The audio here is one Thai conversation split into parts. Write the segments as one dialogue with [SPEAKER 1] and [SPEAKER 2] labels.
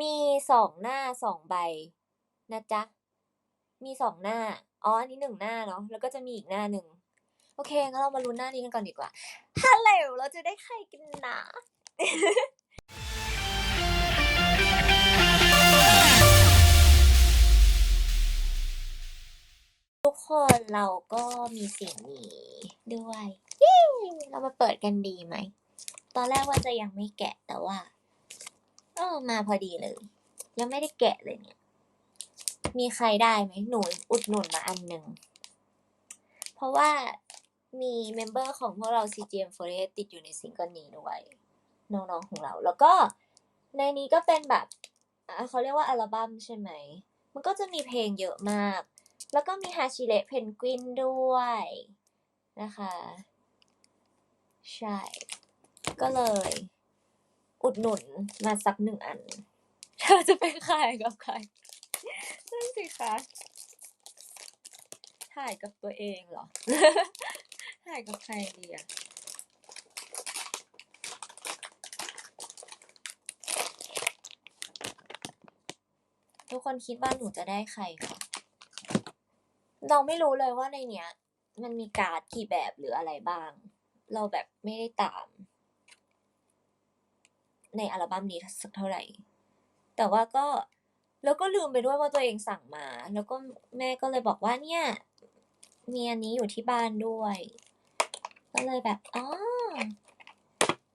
[SPEAKER 1] มีสองหน้าสองใบนะจ๊ะ มีสองหน้า อ๋อ อันนี้หนึ่งหน้าเนาะ แล้วก็จะมีอีกหน้าหนึ่ง โอเค งั้นเรามาลุ้นหน้านี้กันก่อนดีกว่า ฮัลโหล เราจะได้ใครกันนะทุกคนเราก็มีสิ่งนี้ด้วย เย้ เรามาเปิดกันดีไหม ตอนแรกว่าจะยังไม่แกะแต่ว่า ออมาพอดีเลย ยังไม่ได้แกะเลยเนี่ย มีใครได้ไหมหนูอุดหนุนมาอันหนึ่ง เพราะว่ามีเมมเบอร์ของพวกเรา CGM f o r e s t ติดอยู่ในซิงเกิลนี้ด้วยน้องๆของเรา แล้วก็ในนี้ก็เป็นแบบเขาเรียกว่าอัลบั้มใช่ไหม มันก็จะมีเพลงเยอะมาก แล้วก็มีฮาชิเระเพนกวินด้วยนะคะ ใช่ ก็เลย อุดหนุนมาสักหนึ่งอัน เธอจะไปขายกับใครนั่นสิคะถ่ายกับตัวเองเหรอ ถ่ายกับใครดีอะทุกคนคิดว่าหนูจะได้ใครคะเราไม่รู้เลยว่าในเนี้ย มันมีการ์ดกี่แบบหรืออะไรบ้าง เราแบบไม่ได้ตาม ในอัลบั้มนี้สักเท่าไหร่ แต่ว่าก็แล้วก็ลืมไปด้วยว่าตัวเองสั่งมา แล้วก็แม่ก็เลยบอกว่าเนี่ยมีอันนี้อยู่ที่บ้านด้วย ก็เลยแบบอ๋อ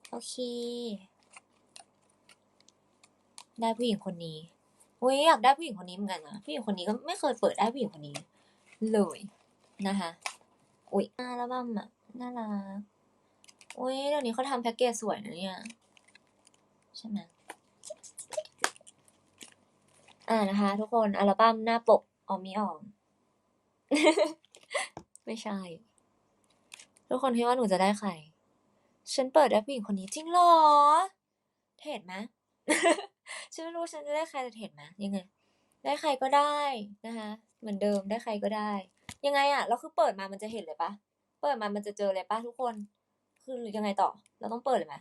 [SPEAKER 1] โอเค ได้ผู้หญิงคนนี้อุ้ยอยากได้ผู้หญิงคนนี้เหมือนกันนะผู้หญิงคนนี้ก็ไม่เคยเปิดได้ผู้หญิงคนนี้ เลยนะคะอุ้ยอัลบั้มอะน่ารักอุ้ยเดี๋ยวนี้เขาทำแพ็กเกจสวยนะเนี่ย ใช่ไหมอ่านะคะ ทุกคนอัลบั้มหน้าปกออมมิออมไม่ใช่ ทุกคนคิดว่าหนูจะได้ใคร ฉันเปิดได้ผู้หญิงคนนี้จริงเหรอ เห็นไหมฉันไม่รู้ฉันจะได้ใครแต่เห็นไหมยังไง ได้ใครก็ได้นะคะ เหมือนเดิมได้ใครก็ได้ ยังไงอะแล้วคือเปิดมามันจะเห็นเลยปะเปิดมามันจะเจอเลยปะทุกคน คือยังไงต่อ เราต้องเปิดเลยไหม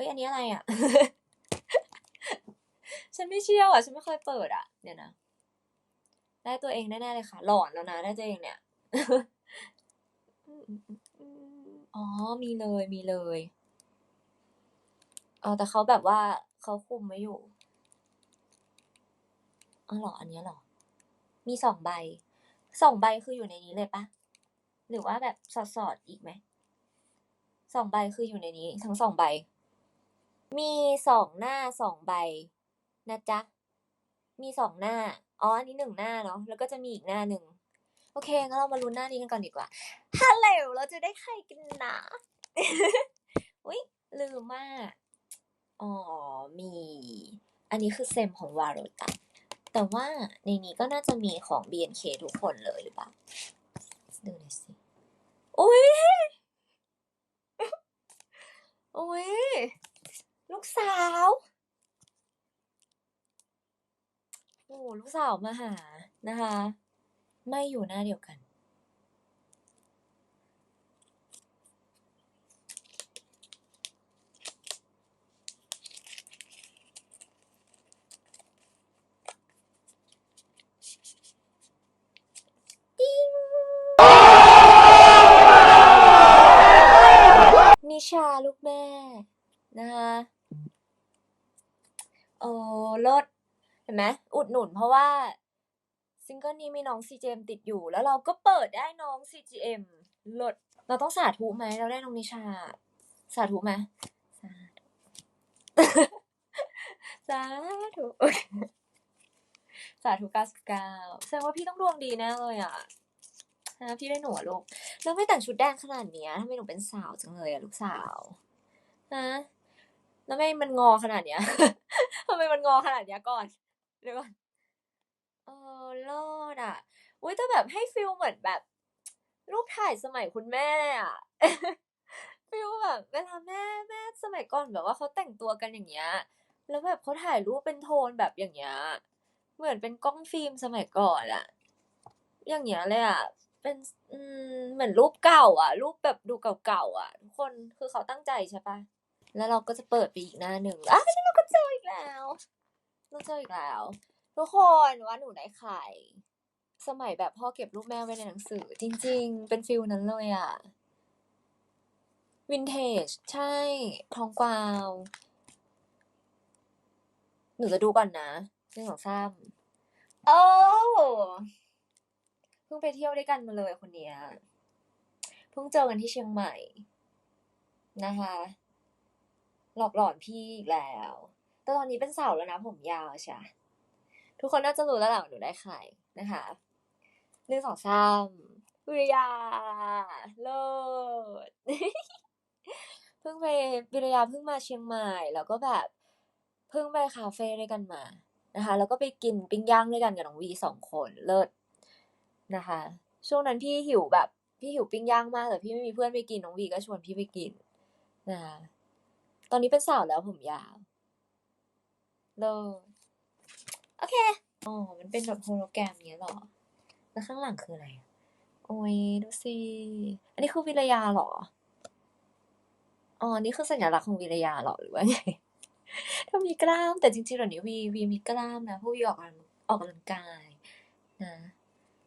[SPEAKER 1] อ้ยอันนี้อะไรอะฉันไม่เชื่ออะ ฉันไม่เคยเปิดอะ เดี๋ยวนะ ได้ตัวเองแน่ๆเลยค่ะ หลอนแล้วนะได้ตัวเองเนี่ย อ๋อ มีเลย มีเลยเออแต่เขาแบบว่าเขาคุมไว้อยู่อ๋อเหรอ อันนี้หรอ มีสองใบ สองใบคืออยู่ในนี้เลยปะ หรือว่าแบบสอดสอดๆอีกไหม สองใบคืออยู่ในนี้ ทั้งสองใบ มีสองหน้าสองใบนะจ๊ะ มีสองหน้า อ๋อ อันนี้หนึ่งหน้าเนาะ แล้วก็จะมีอีกหน้าหนึ่ง โอเค งั้นเรามาลุ้นหน้านี้กันก่อนดีกว่าฮัลโหลเราจะได้ใครกันนะอุ๊ยลืมมากอ๋อ มี อันนี้คือเซมของวาโรตะแต่ว่าในนี้ก็น่าจะมีของ BNK ทุกคนเลยหรือเปล่า ดูหน่อยสิ อุ๊ยอุ๊ย ลูกสาว โอ้ลูกสาวมาหานะคะ ไม่อยู่หน้าเดียวกันติ๊งนิชาลูกแม่นะคะเออลด เหนุน เพราะว่าซิงเกิลนี้มีน้อง CGM ติดอยู่ แล้วเราก็เปิดได้น้อง CGM ลดเราต้องสาธุไหมเราได้น้องนิชา สาธุไหมสาธุสาธุสาธุเก้าสิบเก้าแสดงว่าพี่ต้องดวงดีแน่เลยอะนะพี่ได้หนูลูกแล้วไม่แต่งชุดแดงขนาดเนี้ยทำไมหนูเป็นสาวจังเลยอะลูกสาวนะแล้วไม่มันงอขนาดเนี้ยทำไมมันงอขนาดเนี้ยก่อน เดี๋ยวก่อนเออเลิศอะอุ้ยแต่แบบให้ฟิลเหมือนแบบ รูปถ่ายสมัยคุณแม่อะฟิลแบบเวลาแม่แม่สมัยก่อนแบบว่าเขาแต่งตัวกันอย่างเงี้ย แล้วแบบเขาถ่ายรูปเป็นโทนแบบอย่างเงี้ย เหมือนเป็นกล้องฟิล์มสมัยก่อนอะ อย่างเงี้ยเลยอะเป็นอืมเหมือนรูปเก่า อะ รูปแบบดูเก่าๆอะ ทุกคนคือเขาตั้งใจใช่ปะแล้วเราก็จะเปิดไปอีกหน้าหนึ่งอ้าวเราก็เจออีกแล้ว เราเจออีกแล้ว ทุกคนว่าหนูได้ไข่ สมัยแบบพ่อเก็บรูปแม่ไว้ในหนังสือ จริง ๆ เป็นฟิลนั้นเลยอะวินเทจ ใช่ ทองกวาว หนูจะดูก่อนนะหนึ่งสองสามโอ้เพิ่งไปเที่ยวด้วยกันมาเลยคนเนี้ยเพิ่งเจอกันที่เชียงใหม่ นะคะ หลอกหลอนพี่อีกแล้ว แต่ตอนนี้เป็นสาวแล้วนะผมยาวใช่ทุกคนน่าจะรู้แล้วแหละว่าหนูได้ใครนะคะหนึ่งสองสามวิริยาเลิศเพิ่งไปวิริยาเพิ่งมาเชียงใหม่ แล้วก็แบบเพิ่งไปคาเฟ่ด้วยกันมานะคะ แล้วก็ไปกินปิ้งย่างด้วยกันกับน้องวีสองคนเลิศนะคะ ช่วงนั้นพี่หิวแบบพี่หิวปิ้งย่างมากแต่พี่ไม่มีเพื่อนไปกินน้องวีก็ชวนพี่ไปกินนะคะตอนนี้เป็นสาวแล้วผมยาว เลิศโอเค อ๋อ มันเป็นแบบโฮโลแกรมเงี้ยหรอ แล้วข้างหลังคืออะไรอะโอ้ย ดูสิ อันนี้คือวิรยาหรอ อ๋อ นี่คือสัญลักษณ์ของวิรยาหรอหรือว่าไงถ้ามีกล้าม แต่จริงๆเดี๋ยวนี้วีวีมีกล้ามนะเพราะวีออกออกกำลังกายนะ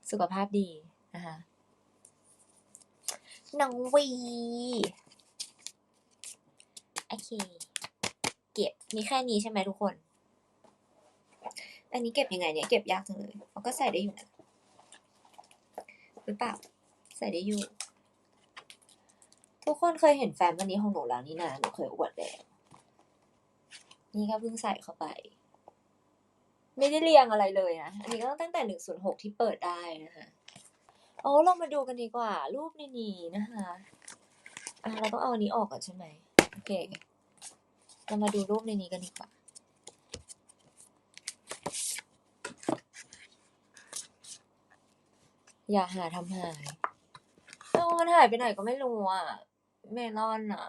[SPEAKER 1] สุขภาพดีนะคะน้องวี โอเค เก็บมีแค่นี้ใช่ไหมทุกคน อันนี้เก็บยังไงเนี่ย เก็บยากจังเลยเขาก็ใส่ได้อยู่นะหรือเปล่า ใส่ได้อยู่ ทุกคนเคยเห็นแฟ้มวันนี้ของหนูแล้วนี่นะ หนูเคยอวดแล้ว นี่ก็เพิ่งใส่เข้าไป ไม่ได้เรียงอะไรเลยนะ อันนี้ก็ตั้งแต่หนึ่งศูนย์หกที่เปิดได้นะคะโอ้เรามาดูกันดีกว่า รูปในนี้นะคะอะเราต้องเอาอันนี้ออกก่อนใช่ไหม โอเค เรามาดูรูปในนี้กันดีกว่า อย่าหาทำหาย เออมันหายไปไหนก็ไม่รู้อะ เมลอนอะ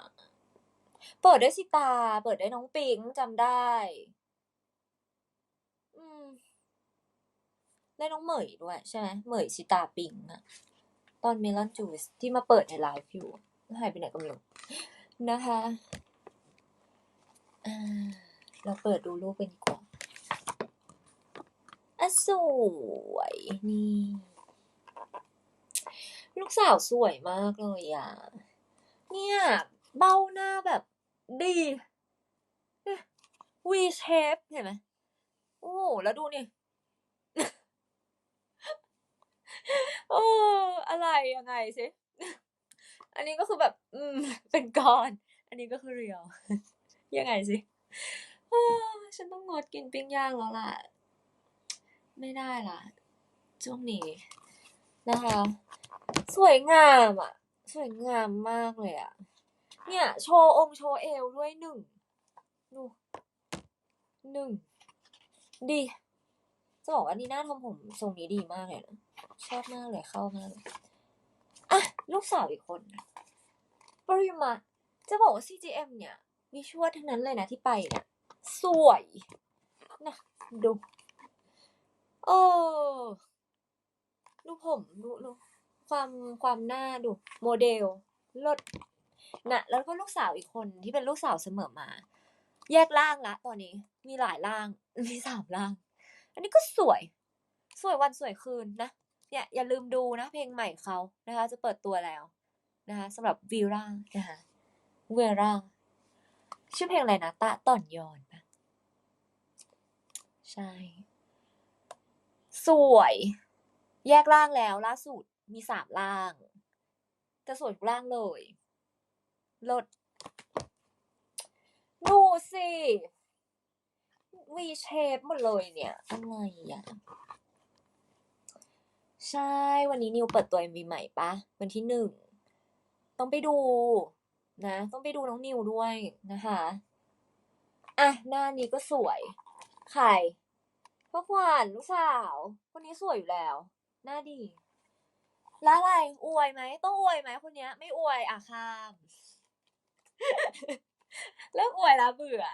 [SPEAKER 1] เปิดได้สิตา เปิดได้น้องปิงจำได้ อืมได้น้องเหมยด้วยใช่ไหมเหมยสิตาปิงอะตอนเมลอนจูสที่มาเปิดในไลฟ์อยู่หายไปไหนก็ไม่รู้นะคะเราเปิดดูรูปกันดีกว่าอะสวยนี่ ลูกสาวสวยมากเลยอะ เนี่ย เบ้าหน้าแบบดีวีเชฟเห็นไหมโอ้แล้วดูนี่โอ้อะไรยังไงสิอันนี้ก็คือแบบ อืม เป็นก้อน อันนี้ก็คือเรียว ยังไงสิอ้ฉันต้องงดกินปิ้งย่างแล้วล่ะ ไม่ได้ล่ะช่วงนี้นะคะ สวยงามอะ สวยงามมากเลยอะ เนี่ยโชว์องค์โชว์เอวด้วยหนึ่ง ดูหนึ่ง ดี จะบอกว่านี่หน้าทำผมทรงนี้ดีมากเลยนะชอบมากเลยเข้ามากเลยอะ ลูกสาวอีกคน ปริมาจะบอกว่า CGM เนี่ยมีชวดทั้งนั้นเลยนะที่ไปเนี่ยสวยนะดูโอ้ดูผม ดูดู ความความหน้าดูโมเดลลดนะแล้วก็ลูกสาวอีกคนที่เป็นลูกสาวเสมอมา แยกร่างละตอนนี้มีหลายร่างมีสามร่าง อันนี้ก็สวย สวยวันสวยคืนนะเนี่ยอย่าลืมดูนะ เพลงใหม่เขานะคะ จะเปิดตัวแล้วนะคะสำหรับวีร่านะคะเวร่าชื่อเพลงอะไรนะตะต่อนยอนปะใช่ สวย แยกร่างแล้วล่าสุด มีสามร่างแต่สวยทุกร่างเลยลดดูสิวีเชฟหมดเลยเนี่ย อะไรอะ ใช่วันนี้นิวเปิดตัว MV ใหม่ปะ วันที่หนึ่ง ต้องไปดูนะ ต้องไปดูน้องนิวด้วยนะคะ อะ หน้านี้ก็สวยใครพ่อขวัญลูกสาว คนนี้สวยอยู่แล้ว หน้าดี แล้วอะไรอวยไหมต้องอวยไหมคนเนี้ย ไม่อวยอะข้ามเลิกอวยแล้วเบื่อ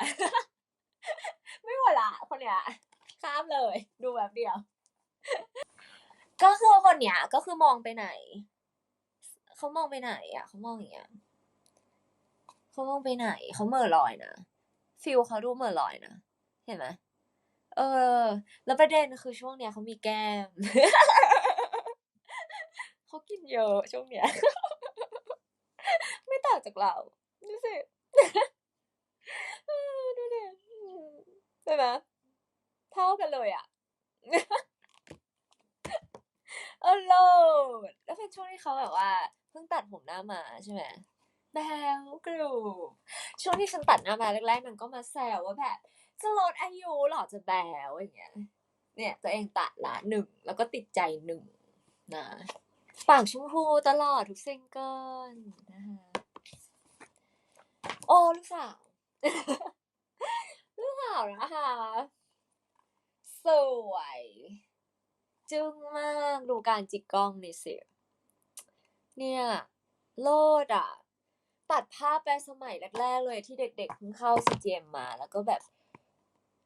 [SPEAKER 1] ไม่อวยละคนเนี้ยข้ามเลย ดูแบบเดียว ก็คือคนเนี้ย ก็คือมองไปไหน เขามองไปไหน อะเขามองอย่างเงี้ยเขามองไปไหนเขาเหม่อลอยนะฟิลเขาดูเหม่อลอยนะเห็นไหมเอเออ แล้วประเด็นคือช่วงเนี้ยเขามีแก้ม เขากินเยอะช่วงเนี้ย ไม่ต่างจากเราดูสิดูดิใช่ไหมเท่ากันเลยอะเออโลดแล้วเป็นช่วงที่เขาแบบว่าเพิ่งตัดผมหน้ามาใช่ไหมแบวกรูช่วงที่ฉันตัดหน้ามาแรกๆมันก็มาแซวว่าแบบจะลดอายุหรอจะแบวอย่างเงี้ย เนี่ยตัวเองตัดละหนึ่งแล้วก็ติดใจหนึ่งนะ ปากชมพูตลอดทุกซิงเกิลนะคะโอ้ลูกสาว ลูกสาวนะคะสวย จึ้งมากดูการจิกกล้องนี่สิเนี่ย โลดอะ ตัดภาพไปสมัยแรกๆเลยที่เด็กๆเพิ่งเข้า CGM มา แล้วก็แบบ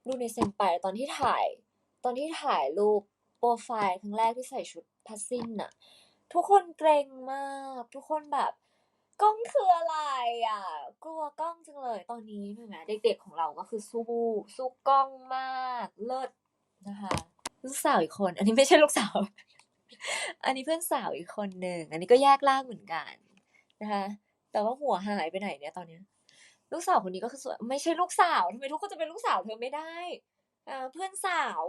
[SPEAKER 1] ดูในเซนไปตอนที่ถ่าย ตอนที่ถ่ายรูปโปรไฟล์ครั้งแรกที่ใส่ชุดพัสซินน่ะ ทุกคนเกรงมาก ทุกคนแบบกล้องคืออะไรอะ กลัวกล้องจังเลยตอนนี้เห็นไหมเด็กๆของเราก็คือสู้สู้กล้องมากเลิศนะคะลูกสาวอีกคน อันนี้ไม่ใช่ลูกสาว อันนี้เพื่อนสาวอีกคนหนึ่งอันนี้ก็แยกล่างเหมือนกันนะคะแต่ว่าหัวหายไปไหนเนี่ยตอนเนี้ย ลูกสาวคนนี้ก็คือสวยไม่ใช่ลูกสาวทำไมทุกคนจะเป็นลูกสาวเธอไม่ได้อ่าเพื่อนสาว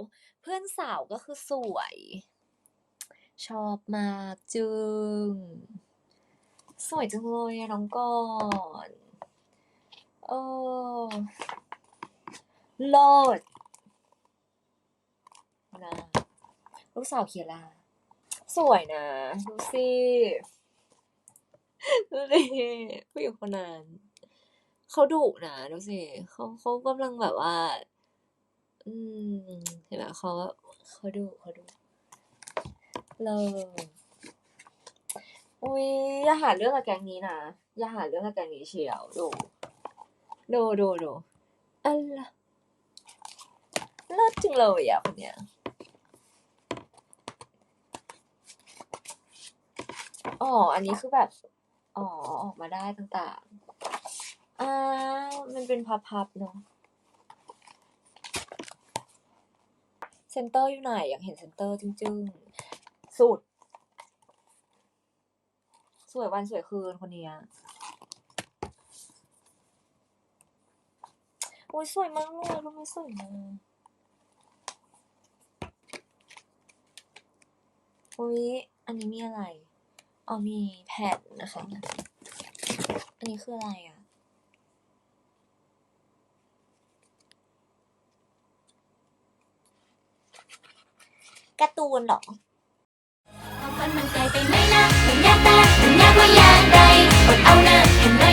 [SPEAKER 1] เพื่อนสาวก็คือสวย ชอบมากจึง สวยจังเลยอะน้องก่อนเออโลดนะลูกสาวเคียร่าสวยนะ ดูสิดูสิผู้หญิงคนนั้นเขาดุนะดูสิเขาเขากำลังแบบว่า อืมเห็นไหมเขาเขาดุเขาดุ เลย อุ้ยอย่าหาเรื่องกับแกงนี้นะ อย่าหาเรื่องกับแกงนี้เชียวดู ดูดูดูอะไรเลิศจริงเลยอะคนเนี้ยอ๋อ อันนี้คือแบบ อ๋อ ออกมาได้ต่างๆอ้ามันเป็นพับๆเนาะ เซนเตอร์อยู่ไหน อยากเห็นเซนเตอร์จริงๆ สุด สวยวันสวยคืนคนนี้โอ้ยสวยมากเลยทำไมสวยมากอุ้ยอันนี้มีอะไรอ๋อมีแผ่นนะคะ อันนี้คืออะไรอะการ์ตูนหรอ
[SPEAKER 2] มันไกลไปไหมนะมันยากแต่มั
[SPEAKER 1] นยากว่ายากใดอดเอานะเห็น
[SPEAKER 2] ไหม